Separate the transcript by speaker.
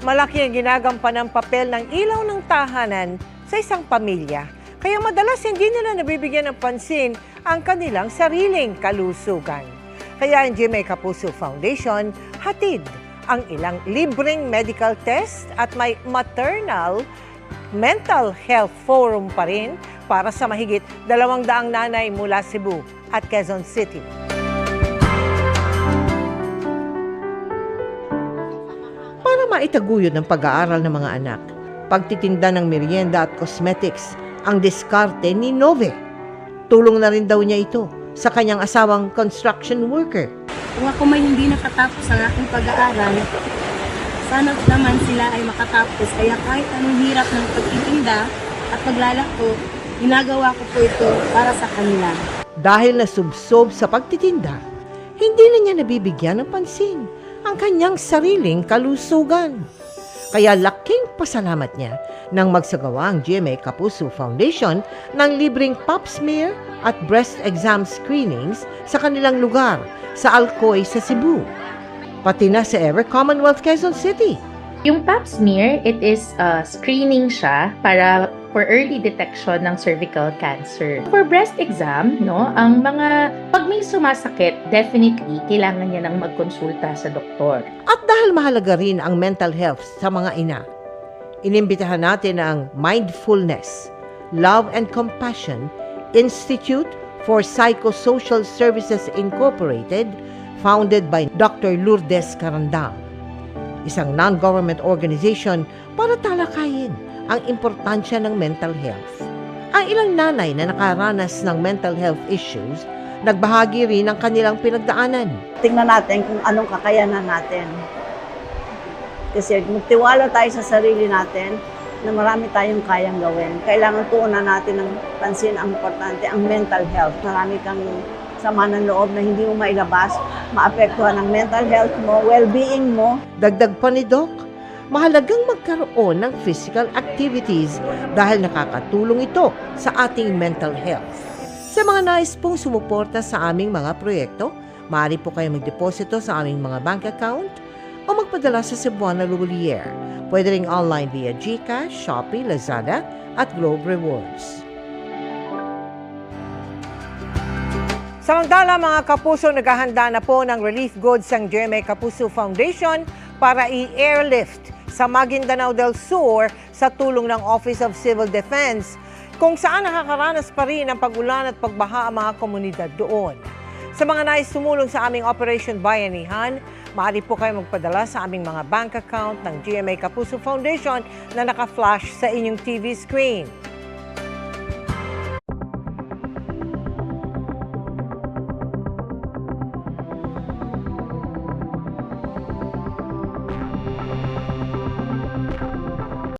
Speaker 1: malaki ang ginagampan ng papel ng ilaw ng tahanan sa isang pamilya. Kaya madalas hindi nila nabibigyan ng pansin ang kanilang sariling kalusugan. Kaya ang GMA Kapuso Foundation hatid ang ilang libreng medical test at may maternal mental health forum pa rin para sa mahigit dalawang daang nanay mula Cebu at Quezon City. Maitaguyod ang pag-aaral ng mga anak, pagtitinda ng merienda at cosmetics ang diskarte ni Nove. Tulong na rin daw niya ito sa kanyang asawang construction worker.
Speaker 2: Kung ako may hindi nakatapos ang aking pag-aaral, sana naman sila ay makatapos. Kaya kahit anong hirap ng pagtitinda at paglalako, ginagawa ko po ito para sa kanila.
Speaker 1: Dahil nasubsob sa pagtitinda, hindi na niya nabibigyan ng pansin ang kanyang sariling kalusugan. Kaya laking pasalamat niya nang magsagawa ang GMA Kapuso Foundation ng libreng pap smear at breast exam screenings sa kanilang lugar sa Alcoy sa Cebu. Pati na sa Ever Commonwealth Quezon City.
Speaker 3: Yung pap smear, it is uh, screening siya para for early detection ng cervical cancer. For breast exam, no, ang mga pag may sumasakit, definitely kailangan niya nang magkonsulta sa doktor.
Speaker 1: At dahil mahalaga rin ang mental health sa mga ina, inimbitahan natin ang Mindfulness, Love and Compassion Institute for Psychosocial Services Incorporated, founded by Dr. Lourdes Carandang. Isang non-government organization para talakayin ang importansya ng mental health. Ang ilang nanay na nakaranas ng mental health issues, nagbahagi rin ng kanilang pinagdaanan.
Speaker 4: tingnan natin kung anong kakayanan natin. Kasi magtiwala tayo sa sarili natin na marami tayong kayang gawin. Kailangan tuunan natin ng pansin ang importante, ang mental health. Marami kang sama ng loob na hindi mo mailabas, maapektuhan ang mental health mo, well-being mo.
Speaker 1: Dagdag pa ni Doc, mahalagang magkaroon ng physical activities dahil nakakatulong ito sa ating mental health. Sa mga nais pong sumuporta sa aming mga proyekto, maaari po kayo magdeposito sa aming mga bank account o magpadala sa Cebuana Lulier. Pwede ring online via GCash, Shopee, Lazada at Globe Rewards. Samantala mga kapuso, naghahanda na po ng relief goods ang GMA Kapuso Foundation para i-airlift sa Maguindanao del Sur sa tulong ng Office of Civil Defense kung saan nakakaranas pa rin ang pagulan at pagbaha ang mga komunidad doon. Sa mga nais tumulong sa aming Operation Bayanihan, maaari po kayo magpadala sa aming mga bank account ng GMA Kapuso Foundation na naka-flash sa inyong TV screen.